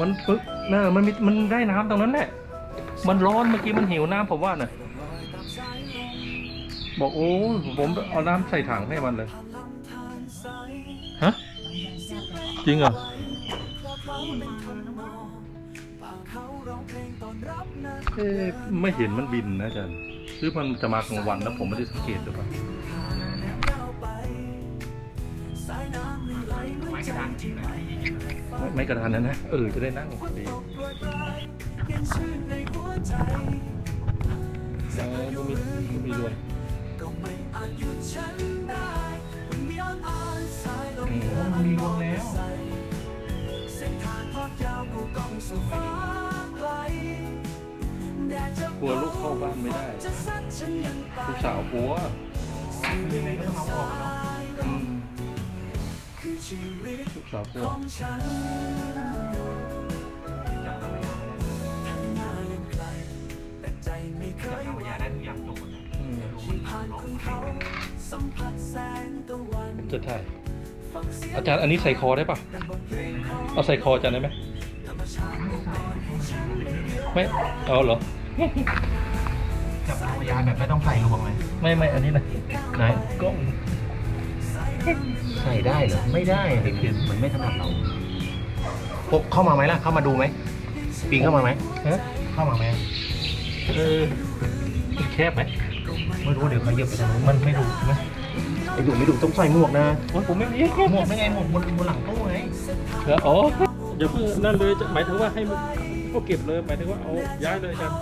มันปึ๊กเนอมันมีมันได้น้ำตรงนั้นแหละ มันร้อนเมื่อกี้มันหิวน้ำผมว่าน่ะ บอกโอ้ผมเอาน้ำใส่ถังให้มันเลย ฮะ จริงเหรอ เอ๊ะไม่เห็นมันบินนะอาจารย์หรือมันจะมากลางวันแล้วผมไม่ได้สังเกตหรือเปล่าไม้กระดานจริงเลย ไม่ไม่กระดานนั้นนะเออจะได้นั่งดีเออก็มีก็มีด้วยอืมมันมีวงแล้วกลัวลูกเข้าบ้านไม่ได้ลูกสาวกลัวยังไงก็ต้องเอาออกเนาะ ลูกสาวกลัวจับเอายาจับเอายาได้ทุกอย่างจบหมดแล้วอืมรู้มันล็อกให้ผมจะถ่ายอาจารย์อันนี้ใส่คอได้ปะเอาใส่คออาจารย์ได้ไหมไม่เอาเหรอ จับเอายาแบบไม่ต้องใส่รวมเลย ไม่ไม่อันนี้นะไหนก็ ใส่ได้เหรอ ไม่ได้เด็กๆมันไม่ถนัดเราพกเข้ามาไหมล่ะ เข้ามาดูไหมปีนเข้ามาไหมฮะเข้ามาไหมเออมันแคบไหมไม่รู้เดี๋ยวเขาเหยียบไปทางนู้นมันไม่ดูใช่ไหมไอ้ดูไม่ดูต้องใส่หมวกนะโอ้ยผมไม่มีหมวกไม่ไงหมวกบนบนหลังตู้ไงแล้วอ๋ออย่าเพิ่งนั่นเลยจะหมายถึงว่าให้มันก็เก็บเลยหมายถึงว่าเอาย้ายเลยอาจารย์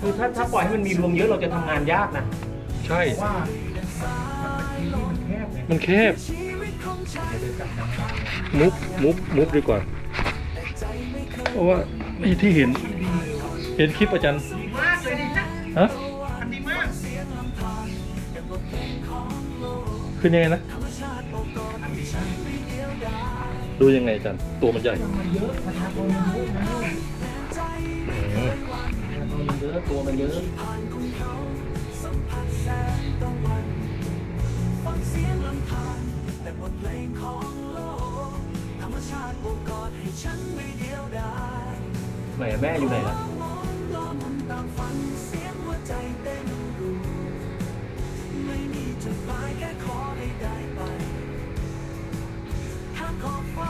คือถ้าถ้าปล่อยให้มันมีรวมเยอะเราจะทำงานยากนะ ใช่ว่ามันแคบไงมันแคบ มุบมุบมุบดีกว่า เพราะว่าไอ้ที่เห็น เห็นคลิปอาจารย์มากเลยดินะฮะอันดีมากขึ้นยังไงนะ ดูยังไงอาจารย์ตัวมันใหญ่ตัวมันเยอะประชา กรมันเยอะนะอืมประชากรมันเยอะตัวมันเยอะไหนอะแม่อยู่ไหนล่ะเจอหรือเปล่ากล้องโกโปร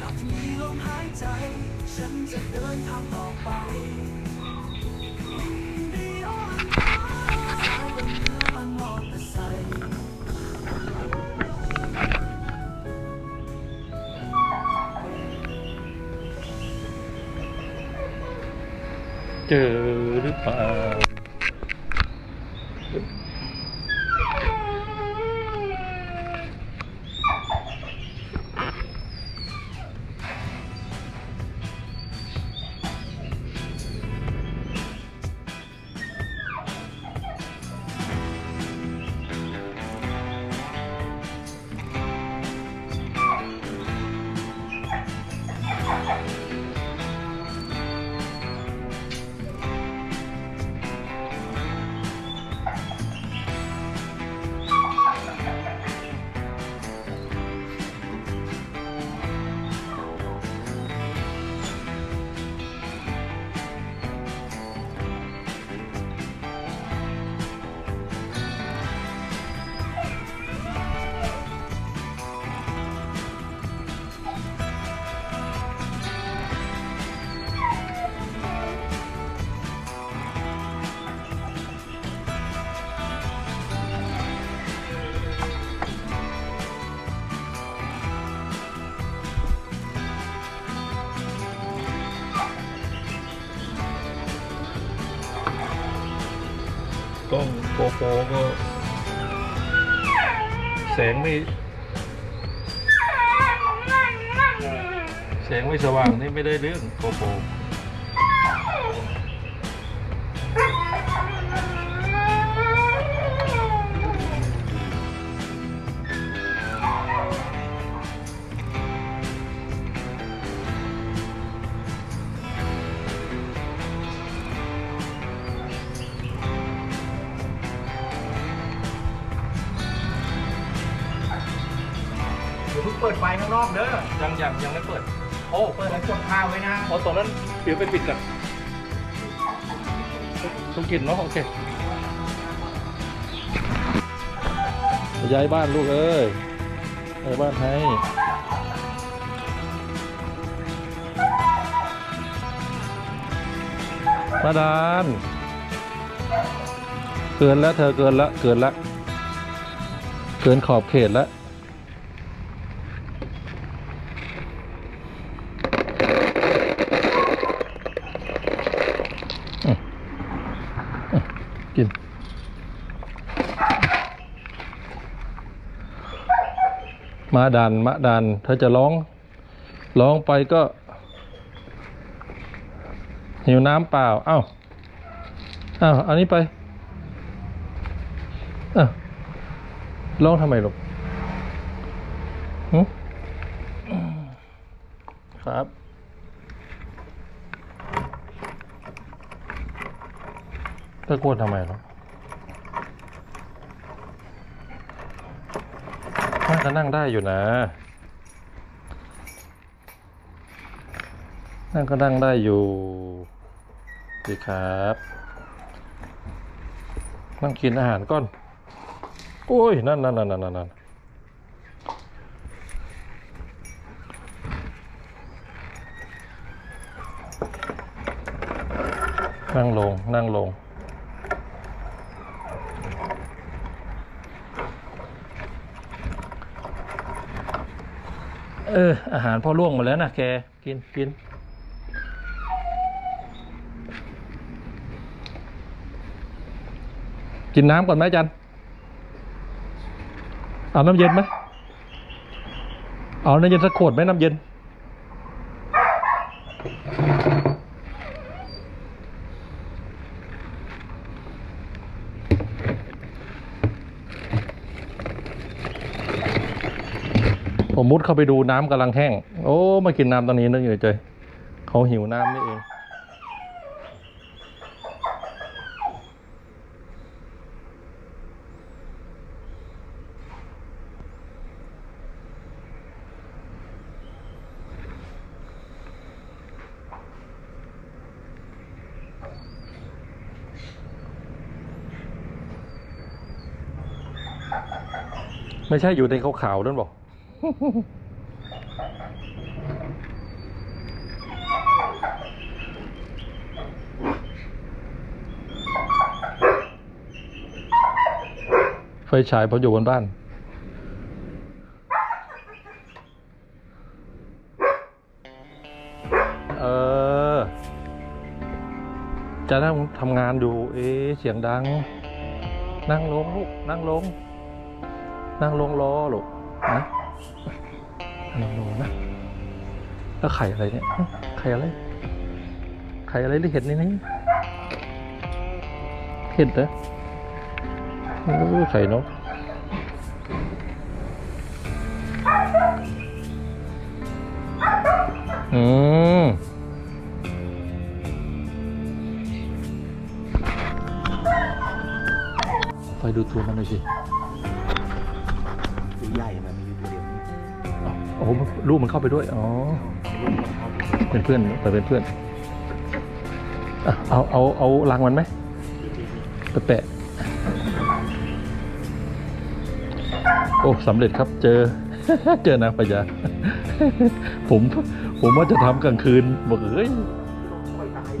ก็แสงไม่แสงไม่สว่างนี่ไม่ได้ กล้องโกโปก็ แสงไม่ แสงไม่สว่างนี่ไม่ได้เรื่องโกโป ดี๋ยวไปปิดกันต้องกินเนาะโอเคย้ายบ้านลูกเอ้ยย้ายบ้านให้มาดานเกินแล้วเธอเกินล้วเกินล้วเกินขอบเขตแล้ว มาดันมาดันเธอจะร้อง ร้องไปก็หิวน้ำเปล่า เอ้า เอ้าอันนี้ไปเอ้าร้องทำไมลูกหึครับตะโกนทำไมหร น่าจะนั่งได้อยู่นะ นั่งก็นั่งได้อยู่ดีครับ นั่งกินอาหารก่อน โอ้ย นั่นนั่นนั่นนั่นนั่นนั่งลง นั่งลง เออ อาหารพ่อล่วงหมดแล้วนะแก กินกินกินน้ำก่อนไหมจันเอาน้ำเย็นไหมเอาน้ำเย็นสักขวดไหมน้ำเย็น มมุดเข้าไปดูน้ำกำลังแห้ง โอ้มากินน้ำตอนนี้นึกอยู่ในใจเขาหิวน้ำนี่เอง ไม่ใช่อยู่ในขาวๆนั่นบอก ไฟฉายผมอยู่บนบ้าน เออ จะนั่งทำงานอยู่ เอ๊ะเสียงดัง นั่งลงลูก นั่งลง นั่งลงรอลูก นะนั่งลงนะแล้วไข่อะไรเนี่ยไข่อะไร ไข่อะไรหรือเห็ดนี่นี่เห็ดเหรอเออไข่นกอืมไปดูตัวมันหน่อยสิตัวใหญ่มัน โอ้โหลูกมันเข้าไปด้วย อ๋อ เป็นเพื่อนไปเป็นเพื่อนอะเอาเอาเอารังมันไหมไปแปะโอ้สำเร็จครับเจอ เจอนางพญาผมผมว่าจะทำกลางคืนบอกเอ้ย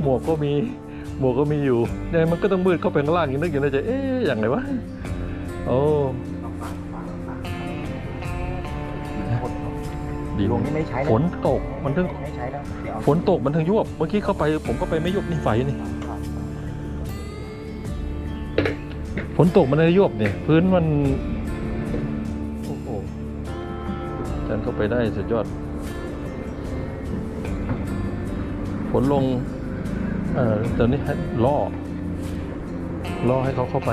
หมวกก็มีหมวกก็มีอยู่เนี่ยมันก็ต้องมืดเข้าไปข้างล่างอย่างนึกอยู่ในใจเอ๊ะอย่างไรวะโอ้ ดีลงนี่ไม่ใช้แล้วฝนตกมันถึงไม่ใช้แล้วเดี๋ยวเอาฝนตกมันถึงยวบเมื่อกี้เข้าไป ผมก็ไปไม่ยวบนี่ไฟนี่ฝนตกมันเลยยวบเนี่ยพื้นมันโอ้โหจันเข้าไปได้สุดยอดฝนลงเอ่อตอนนี้ให้ล่อล่อให้เขาเข้าไป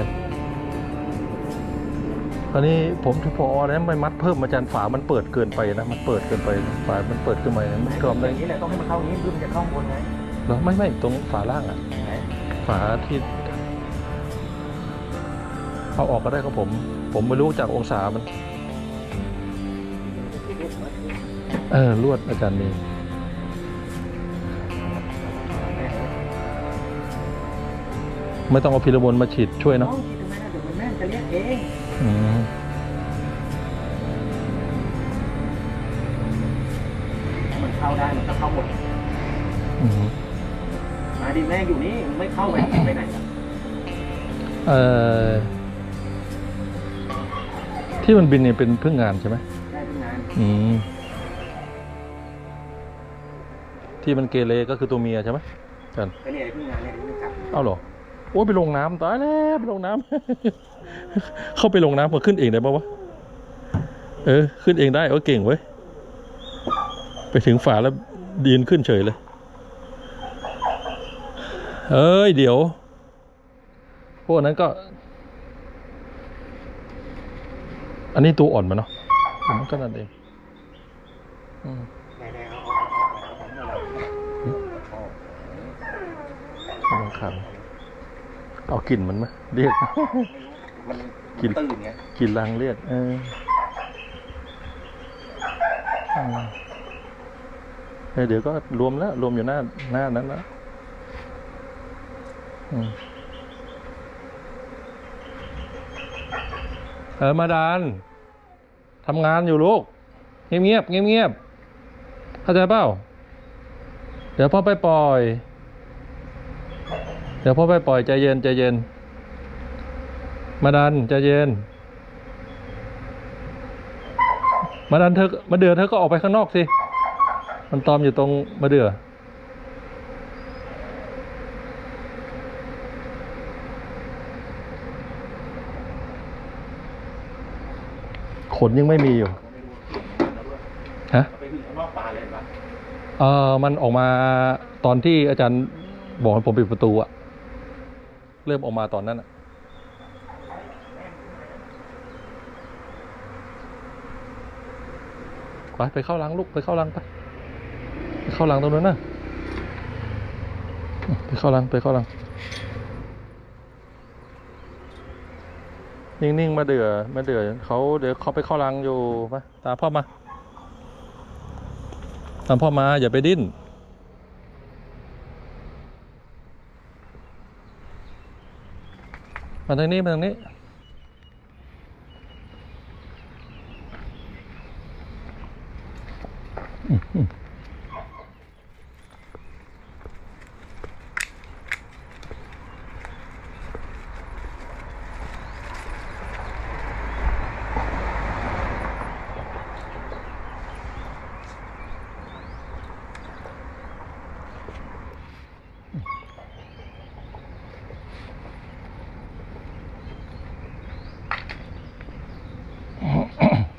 ตอนนี้ผมที่พอแล้วไปมัดเพิ่มอาจารย์ฝามันเปิดเกินไปนะมันเปิดเกินไปฝามันเปิดขึ้นมาเนะไม่ชอบเลยอย่างนี้แหละต้องให้มันเข้างี้เพื่อมันจะเข้างบนไงเหรอไม่ไม่ตรงฝาล่างอะ ไหฝาที่เอาออกก็ได้ครับผม ผมไม่รู้จากองศามัน เออลวดอาจารย์นี่ไม่ต้องเอาพิรบนมาฉีดช่วยเนาะ เอาทีทำไมนะเดี๋ยวมันแม่นจะเรียกเอง อืม ได้มันก็เข้าหมดอืมมาดิแม่งอยู่นี่มึงไม่เข้าไปไปไหนอะเอ่อที่มันบินเนี่ยเป็นพึ่งงานใช่ไหมได้ทุกงานอืมที่มันเกเรก็คือตัวเมียใช่ไหมกันก็เนี่ยทุกงานเนี่ยที่มันจับเอาเหรอโอ้ยไปลงน้ำตายแล้วไปลงน้ำ เข้าไปลงน้ำมาขึ้นเองได้ปะวะเออขึ้นเองได้เออเก่งเว้ย ไปถึงฝาแล้วดีนขึ้นเฉยเลย เอ้ย เดี๋ยว พวกนั้นก็ อันนี้ตัวอ่อนมาเนาะมันก็นั่นเองอืมได้ได้เอาเอาเอาเอาเอาเอามันขังเอากลิ่นมันไหมเรียกมันกินตื่นไงกลิ่นรังเรียกเอออืม เเดี๋ยวก็รวมแล้ว รวมอยู่หน้าหน้านั้นแล้วเออมาดานทำงานอยู่ลูก เงียบเงียบเงียบเงียบเข้าใจเปล่า เดี๋ยวพ่อไปปล่อย เดี๋ยวพ่อไปปล่อยใจเย็นใจเย็น มาดันใจเย็น มาดันเธอมาเดือเธอก็ออกไปข้างนอกสิ มันตอมอยู่ตรงมาเดือขนยังไม่มีอยู่ ฮะเออมันออกมาตอนที่อาจารย์บอกให้ผมปิดประตูอะเริ่มออกมาตอนนั้นอะไปไปเข้ารังลูกไปเข้ารังไป เข้ารังตรงนั้นนะไปเข้ารังไปเข้ารัง นิ่งๆ มาเดือมาเดือเขาเดี๋ยวเขาไปเข้ารังอยู่ไปตามพ่อมา ตามพ่อมาอย่าไปดิ้นมาทางนี้มาทางนี้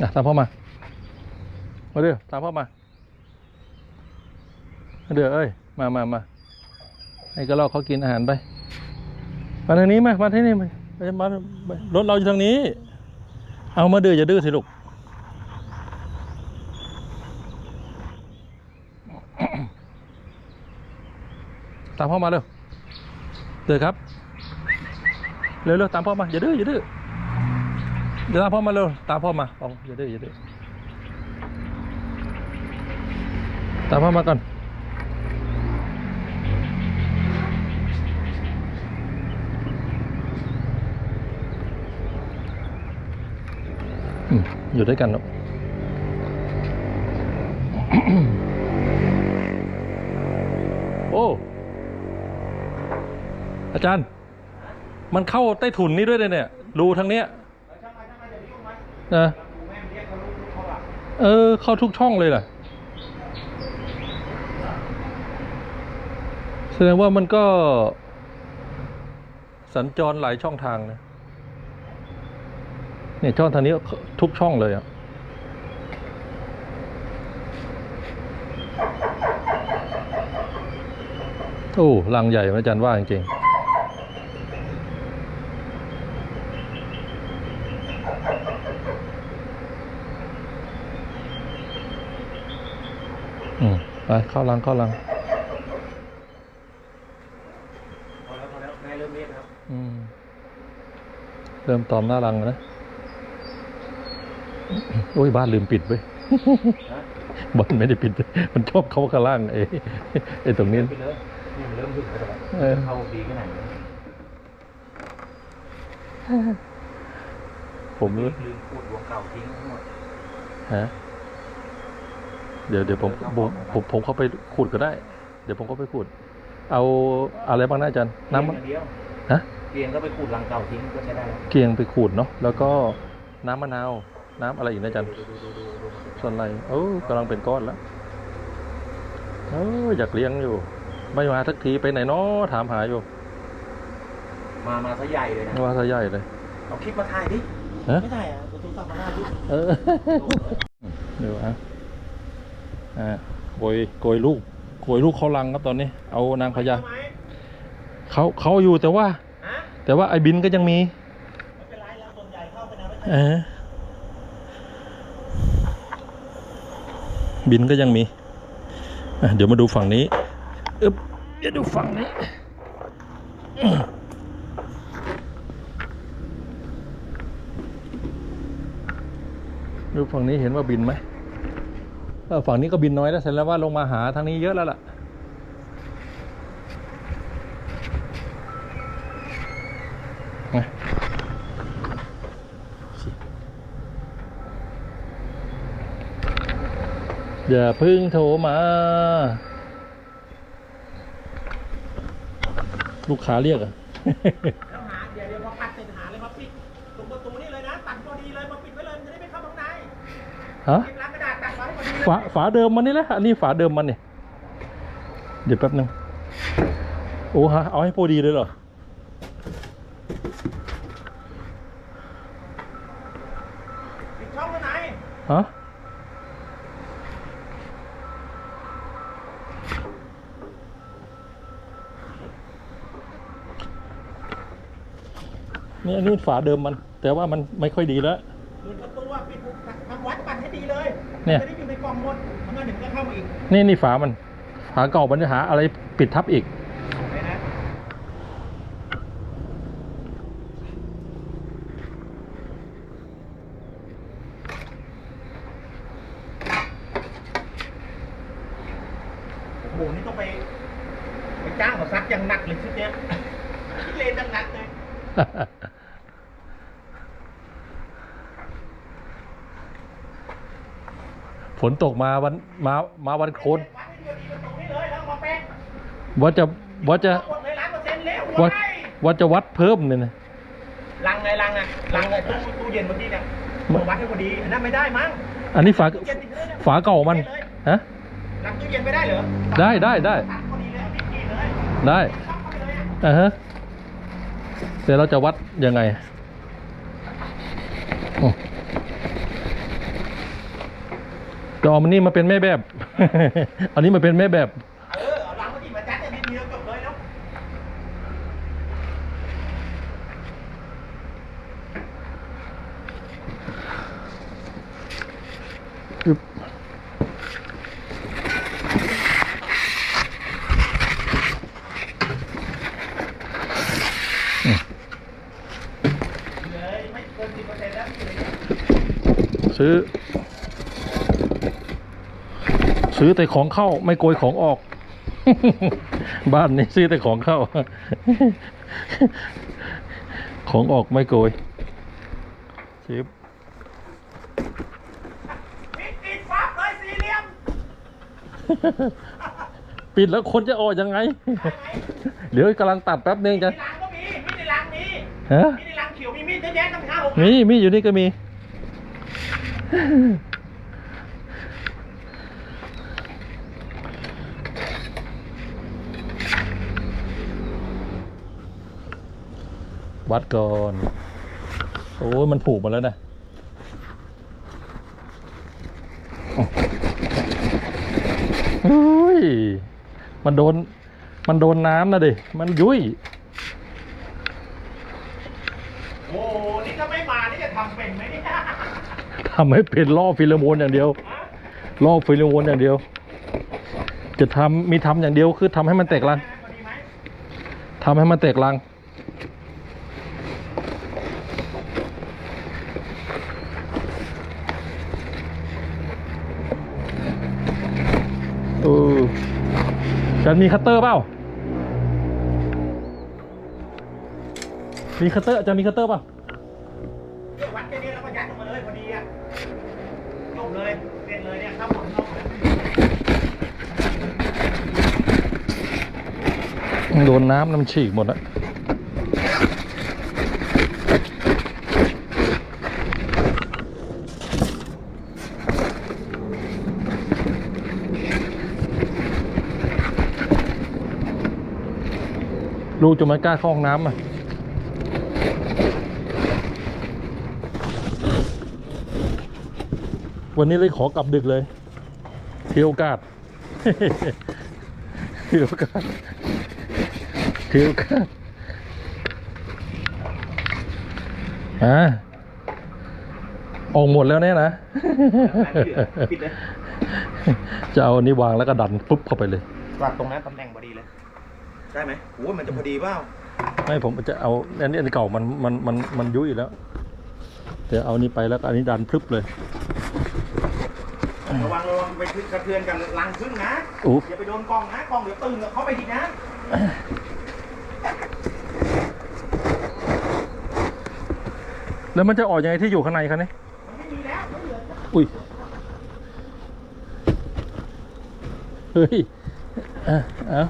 อะ ตามพ่อมา มาเดือตามพ่อมา มาเดือเอ้ย มามามาให้กระรอกเขากินอาหารไป มาทางนี้มา มาที่นี่มามารถเราอยู่ทางนี้ เอามาเดืออย่าดื้อสิลูกตามพ่อมาเร็วเดือครับ เร็วเร็วตามพ่อมาอย่าดื้ออย่าดื้อ เดี๋ยวตามพ่อมาเร็วตามพ่อมาเอาอย่าดื้ออย่าดื้อตามพ่อมาก่อนอยู่ด้วยกันเนอะโอ้ อาจารย์ มันเข้าใต้ถุนนี่ด้วยเลยเนี่ย รูทางเนี้ย นะเออ เข้าทุกช่องเลยล่ะแสดงว่ามันก็ สัญจรหลายช่องทางนะเนี่ยช่องทางนี้ทุกช่องเลยอะโอ้รังใหญ่มอาจารย์ว่าจริง อืมไปเข้ารังเข้ารังพอแล้วพอแล้วแม่เริ่มเรียกแล้วอืม เริ่มตอมหน้ารังแล้วนะโอ้ยบ้านลืมปิดไว้ยฮะบ้านไม่ได้ปิด มันชอบเข้าข้างล่างไอ้ไอ้ตรงนี้ไปเลยนี่มันเริ่มถึงแล้วเออเข้าดีขนาดนี้ผมลืมพูดดวงเก่าทิ้งทั้งหมดฮะ เดี๋ยวเดี๋ยวผมผมผมผมเข้าไปขูดก็ได้ เดี๋ยวผมก็ไปขูดเอาอะไรบ้างนะอาจารย์น้ำน้ำมันเดียวฮะเกียงก็ไปขูดรังเก่าทิ้งก็ใช้ได้แล้วเกียงไปขูดเนาะแล้วก็น้ำมะนาว น้ำอะไรอีกนะอาจารย์ดูดูดูดูดูมันเป็นส่วนอะไรโอ้กำลังเป็นก้อนแล้วโอ้อยากเลี้ยงอยู่ ไม่มาสักทีไปไหนเนาะถามหาอยู่ มามาซะใหญ่เลยนะว่าซะใหญ่เลยเอาคลิปมาถ่ายดิฮะไม่ถ่ายอะประตูตับมาหน้าดิเออเดี๋ยวฮะ อ่าโกยโกยลูกโกยลูกเขาลังครับตอนนี้ เอานางพญาทำไมเขาเขาอยู่แต่ว่าฮะแต่ว่าไอ้บินก็ยังมีไม่เป็นไรแล้วส่วนใหญ่เข้าไปนะไม่เออบินก็ยังมีอะเดี๋ยวมาดูฝั่งนี้อึ๊บเดี๋ยวดูฝั่งนี้อื้อดูฝั่งนี้เห็นว่าบินไหมเออ ฝั่งนี้ก็บินน้อยแล้วแสดงว่าลงมาหาทางนี้เยอะแล้วล่ะนะอย่าพึ่งโทรมา ลูกค้าเรียกอะแล้วหาเดี๋ยวเดี๋ยวพอปัดเสร็จหาเลยมาปิดตรงประตูนี่เลยนะตัดพอดีเลยมาปิดไว้เลยมันจะได้ไม่เข้าข้างในฮะ ฝาฝาเดิมมันนี่แหละอันนี้ฝาเดิมมันเนี่ยเดี๋ยวแป๊บนึงโอ้ฮะเอาให้พอดีเลยเหรอปิดช่องไว้ไหนฮะนี่อันนี้ฝาเดิมมัน แต่ว่ามันไม่ค่อยดีแล้วหลุดประตูอะปิดทำวัดปัดให้ดีเลยเนี่ย จะได้ อยู่ในกล่องหมดมันก็เดี๋ยวมันก็เข้ามาอีก นี่นี่ฝามัน ฝาเก่ามันจะหาอะไรปิดทับอีก เห็นไหม โอ้โห นี่ต้องไปไปจ้างเขาซักอย่างหนักเลยชุดเนี้ยพี่เลนจังหนักเลย ฝ นตกมาวันมามาวันโควันดให้ดีๆตรงนี้เลยแล้วเอามาแปะว่าจะว่าจะหมดเลยล้านเปอร์เซ็นต์เร็วว่าไว้ว่าจะวัดเพิ่มเนี่ยนะลังไงลังอะลังไงตู้ตู้เย็นเมื่อกี้เนี่ยเอาวัดให้พอดีอันนั้นไม่ได้มั้งอันนี้ฝาตู้เย็นติดเลยเนี่ยฝาเก่ามันฮะลังตู้เย็นไม่ได้เหรอได้ได้ได้ตัดพอดีเลยเอาที่กรีดเลยได้ช็อกเข้าไปเลยอะอ่าฮะแต่เราจะวัดยังไงโอ้ จอมันนี่มาเป็นแม่แบบ อันนี้มาเป็นแม่แบบเออเอาลังมาดิมาจัดให้ดีๆจบเลยเนาะอึบซ็นต์แล้อยู่ในนี้ ซื้อซื้อแต่ของเข้าไม่โกยของออก บ้านนี้ซื้อแต่ของเข้า ของออกไม่โกยชิปปิดปิดฟับเลยสี่เหลี่ยม ปิดแล้วคนจะออกยังไงได้ไหมเดี๋ยวกำลังตัดแป๊บนึงจะมีลังก็มีมีดในลังมีฮะมีดในลังเขียวมีมีดเยอะแยะตั้งห้าหกมีมีอยู่นี่ก็มี วัดก่อน โอ้ยมันผูกหมาแล้วนะโอ้ยมันโดน มันโดนน้ำนะดิ มันยุ่ยโอ้โหนี่ถ้าไม่มานี่จะทำเป็นไหมเนี่ยทำให้เป็นล่อฟิโลโมนอย่างเดียวฮะล่อฟิโลโมนอย่างเดียว จะทำมีทำอย่างเดียวคือทำให้มันแตกรังพอดีไหมทำให้มันแตกรัง เออ จะมีคัตเตอร์เปล่า มีคัตเตอร์จะมีคัตเตอร์เปล่าวัดแค่นี้แล้วก็ยัดลงมาเลยพอดีอะจบเลยเสร็จเลยเนี่ยครับผมนอกแล้วโดนน้ำน้ำฉีกหมดแล้ว ลูกจะไม่กล้าเข้าห้องน้ำอะวันนี้เลยขอกลับดึกเลยเที่ยวโอกาสเที่ยวโอกาสถือก็อ่าออกหมดแล้วเนี่ยนะปิดเลยจะเอาอันนี้วางแล้วก็ดันปุ๊บเข้าไปเลย วางตรงนั้นตำแหน่งพอดีเลย ได้ไหมโอ้ยมันจะพอดีเปล่าไม่ผมจะเอาอันนี้อันเก่ามันมันมันมันยุ่ยแล้วแต่เอานี้ไปแล้วก็อันนี้ดันพรึบเลยระวังระวังไปกระเทือนกันลังพึ่งนะอุ๊บอย่าไปโดนกล้องนะกล้องเดี๋ยวตึงกับเขาไปอีกนะแล้วมันจะออกยังไงที่อยู่ข้างในคะเนี่ยมันไม่มีแล้วไม่เหลืออุ้ย เฮ้ย อะ เอา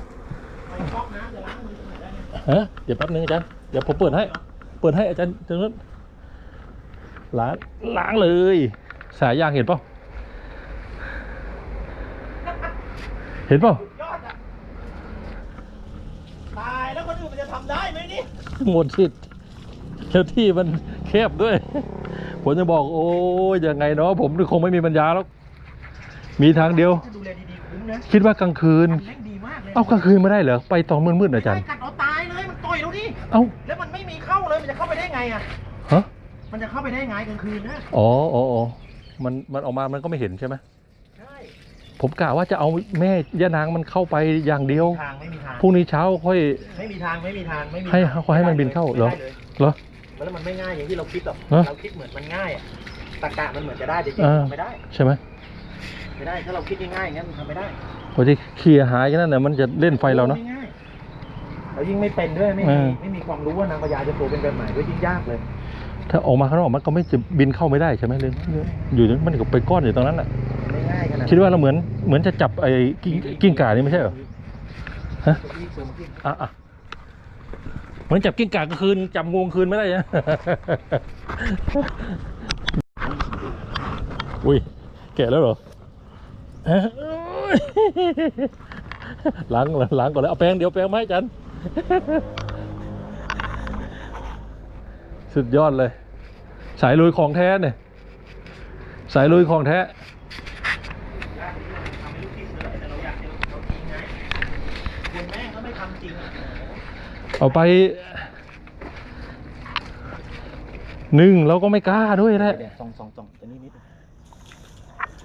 ฮะเดี๋ยวแป๊บนึงอาจารย์เดี๋ยวผมเปิดให้ เปิดให้อาจารย์ตรงนั้นล้างล้างเลย สายยางเห็นเปล่าเห็นเปล่ายอดอะตายแล้วคนอื่นมันจะทำได้ไหมนี่หมดสิทธิ์แล้วที่มันแคบด้วย ผมจะบอกโอ้ยยังไงเนาะผมคงไม่มีปัญญาแล้วมีทางเดียวจะดูแลดีๆคุ้มนะคิดว่ากลางคืนมันแม่งดีมากเลยเอ้ากลางคืนไม่ได้เหรอ ไปตอนมืดๆอาจารย์ไม่ได้กัดเอาตายเลยมันต่อย เราดิเอ้า แล้วมันไม่มีเข้าเลยมันจะเข้าไปได้ไงอะฮะ มันจะเข้าไปได้ไงกลางคืนนะอ๋ออ๋ออ๋อมันมันออกมามันก็ไม่เห็นใช่ไหมใช่ผมกะว่าจะเอาแม่ย่านางมันเข้าไปอย่างเดียวทางไม่มีทางพรุ่งนี้เช้าค่อย ไม่มีทางไม่มีทางไม่มีให้ทางเขาให้มันบินเข้าเหรอไม่ได้ลยเหรอแล้วมันไม่ง่ายอย่างที่เราคิดหรอกเหรอเราคิดเหมือนมันง่ายอะตรรกะมันเหมือนจะได้แต่จริงอ่าๆทำไม่ได้ใช่ไหมไม่ได้ถ้าเราคิดง่ายๆอย่างนั้นมันทำไม่ได้พอที่เคลียร์หายกันนั่นน่ะมันจะเล่นไฟเราเนาะไม่ง่าย แล้วยิ่งไม่เป็นด้วยไม่เอมีอไม่มีความรู้ว่านางพญาจะโตเป็นแบบไหนด้วยยิ่งยากเลย ถ้าออกมาข้างนอกมันก็ไม่จะบินเข้าไม่ได้ใช่ไหมเลยอยู่มันก็ไปก้อนอยู่ตรงนั้นแหละไม่ง่ายขนาดนั้นคิดว่าเราเหมือนเหมือนจะจับไอ้กิ้งกิ้งก่านี่ไม่ใช่เหรอฮะอะอะเหมือนจับกิ้งก่ากลางคืนจับงูกลางคืนไม่ได้นะอุ้ยแก่แล้วเหรอฮะล้างล้างก่อนแล้วเอาแปรงเดี๋ยวแปรงมาให้จัน สุดยอดเลย สายลุยของแท้เนี่ย สายลุยของแท้ทำให้ลูกคิดเลยแต่เราอยากให้เราจริงไงคนแม่งก็ไม่ทำจริงอะเอาไปหนึ่งเราก็ไม่กล้าด้วยแหละเดี๋ยวส่องส่องส่องตัวนี้นิดนึง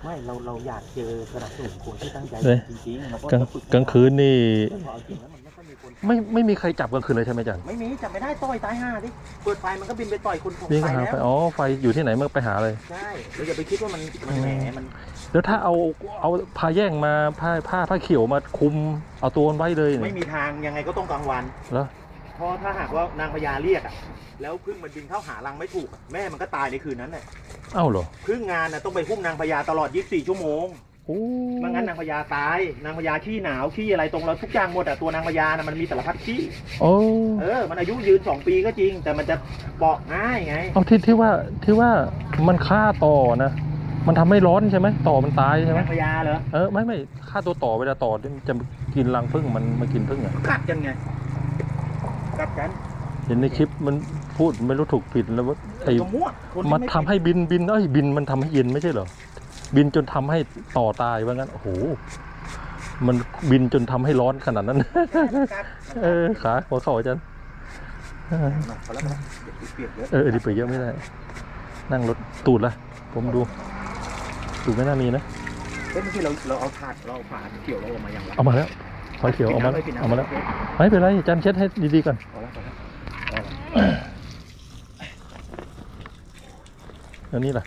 ไม่เราเราอยากเจอสนับสนุนคนที่ตั้งใจเลยจริงๆเราก็กลางจะฝึกลางคืนนี่แล้วพอเอาจริงแล้วมันไม่ค่อย มีคนไม่ไม่มีใครจับกลางคืนเลยใช่ไหมจันไม่มีจับไม่ได้ต่อยตายห่าดิเปิดไฟมันก็บินไปต่อยคนของนี่ไฟก็หาแล้วไฟอ๋อไฟอยู่ที่ไหนมันก็ไปหาเลย ใช่เราอย่าไปคิดว่ามันมันแหมมันแล้วถ้าเอาเอาผ้าแย่งมาผ้าผ้าผ้าเขียวมาคุมเอาตัวมันไว้เลยไม่เนี่ยมีทางยังไงก็ต้องกลางวันแล้วเพราะถ้าหากว่านางพญาเรียกอะแล้วพึ่งมันบินเข้าหารังไม่ถูกอะแม่มันก็ตายในคืนนั้นแหละเอ้าเหรอ พึ่งงานน่ะต้องไปหุ้มนางพญาตลอด 24 ชั่วโมงโอ้ ไม่งั้นนางพญาตาย นางพญาขี้หนาวขี้อะไรตรงเราทุกอย่างหมดอะตัวนางพญานะมันมีสารพัดขี้โอ้เออ มันอายุยืน2ปีก็จริง แต่มันจะเปาะง่ายไง เอาที่ที่ว่าที่ว่ามันฆ่าต่อนะ มันทำให้ร้อนใช่ไหมต่อมันตายใช่ไหมนางพญาเหรอเออไม่ไม่ฆ่าตัวต่อเวลาต่อมันจะกินรังผึ้งมันมากินผึ้งอะกัดกันไงกัดกันเห็นในคลิปมันพูดไม่รู้ถูกผิดแล้วว่าไอ้ก็มั่วคนที่มันไทำให้บินบินเอ้ยบินมันทำให้เย็นไม่ใช่เหรอ บินจนทำให้ต่อตายว่างั้นโอ้โหมันบินจนทำให้ร้อนขนาดนั้น เออขาหัวเข่าอาจารย์เออพอแล้วพอแล้วเดี๋ยวเปียเยอะเออดีไปเยอะไม่ได้ นั่งรถตูดละผมดูตูดไม่น่ามีนะเฮ้ยเมื่อกี้เราเราเอาถาดเราเอาฝาเขียวเราออกมายังวะเอามาแล้วไฟเขียวเอามาแล้วเอามาแล้วไม่เป็นไรอาจารย์เช็ดให้ดีๆก่อนพอแล้วพอแล้วพอแล้วแล้วนี่ล่ะ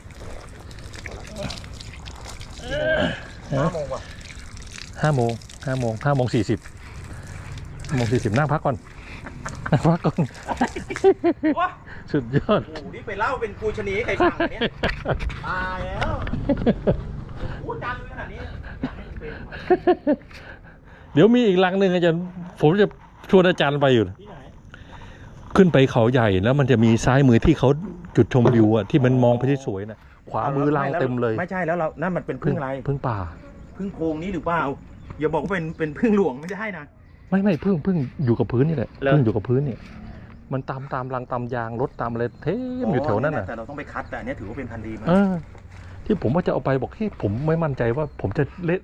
ห้าโมงว่ะห้าโมงห้าโมงห้าโมงสี่สิบห้าโมงสี่สิบนั่งพักก่อนนั่งพักก่อนว้าสุดยอดโอ้โหนี่ไปเล่าเป็นครูชนีให้ใครฟังวะเนี่ยตายแล้วพูดจำขนาดนี้อยากให้มันเป็นเดี๋ยวมีอีกลังหนึ่งอาจารย์ผมจะชวนอาจารย์ไปอยู่ที่ไหนขึ้นไปเขาใหญ่แล้วมันจะมีซ้ายมือที่เขาจุดชมวิวอะที่มันมองไปที่สวยนะ ขวามือลังเต็มเลย ไม่ใช่แล้วเรานั่นมันเป็นพึ่งอะไรพึ่งป่า พึ่งโพรงนี้หรือเปล่าอย่าบอกว่าเป็นเป็นพึ่งหลวงไม่ใช่นะไม่ไม่พึ่งพึ่งอยู่กับพื้นนี่แหละเหรอพึ่งอยู่กับพื้นเนี่ยมันตามตามรังตามยางรถตามอะไรเทมอยู่แถวนั้นน่ะแต่เราต้องไปคัดแต่อันเนี้ยถือว่าเป็นพันธุ์ดีมากเออที่ผมว่าจะเอาไปบอกที่ผมไม่มั่นใจว่า ผมจะเละ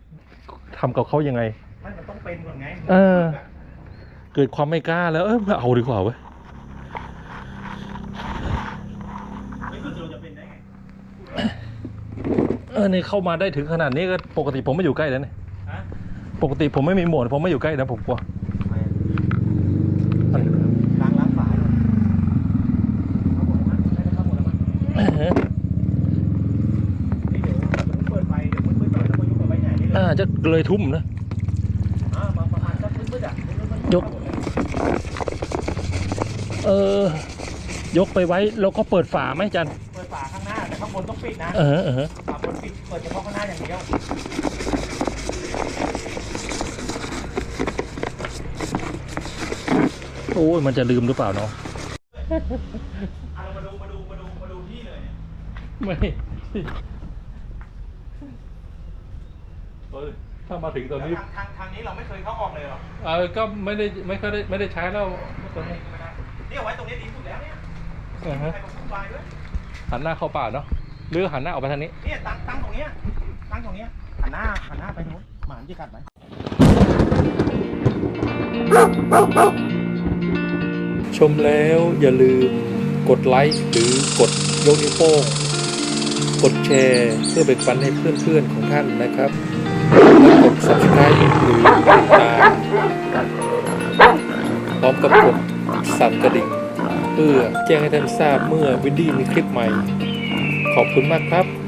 ทำกับเขายังไงไม่มันต้องเป็นก่อนไงเออ เกิดความไม่กล้าแล้วเออเอาดีกว่าเว้ย ไม่คือเราจะเป็นได้ไง เออนี่เข้ามาได้ถึงขนาดนี้ก็ปกติผมไม่อยู่ใกล้แล้วเนี่ยฮะ ปกติผมไม่มีหมวดผมไม่อยู่ใกล้นะผมกลัวล้างล้างฝาหน่อยเข้าหมดแล้วมั้งได้เข้าหมดแล้วมั้งนี่เดี๋ยวเดี๋ยวมึงเปิดไฟเดี๋ยวมึงเปิดไฟแล้วก็ยกเอาไว้ไหนนี่เลยอ่าจะเลยทุ่มนะ อ่ามาประมาณสักมืดๆอะมืดๆมันยก เออ ยกไปไว้แล้วก็เปิดฝาไหมจัน ปิดนะเออเออฝาบนปิดเปิดเฉพาะข้างหน้าอย่างเดียวโอ้ยมันจะลืมหรือเปล่าเนาะเอามาดูมาดูมาดูมาดูที่เลยเนี่ยไม่เออถ้ามาถึงตอนนี้แล้วทางทางทางนี้เราไม่เคยเข้าออกเลยเหรอเออก็ไม่ได้ไม่ค่อยได้ไม่ได้ใช้แล้วตอนนี้ไม่ได้เนี่ยไว้ตรงนี้ดีสุดแล้วเนี่ยอ่าฮะ ใครมาพุ่งไปด้วย หันหน้าเข้าป่าเนาะ หรือหันหน้าออกไปทางนี้ เนี่ยตั้งตั้งตรงเนี้ยตั้งตรงเนี้ยหันหน้าหันหน้าไปนู้นหมามันจะกัดไหมชมแล้วอย่าลืมกดไลค์หรือกดยกนิ้วโป้งกดแชร์เพื่อแบ่งปันให้เพื่อนๆของท่านนะครับและกด subscribe หรือติดตามพร้อมกับกดสั่นกระดิ่ง เพื่อแจ้งให้ท่านทราบเมื่อวินดี้มีคลิปใหม่ ขอบคุณมากครับ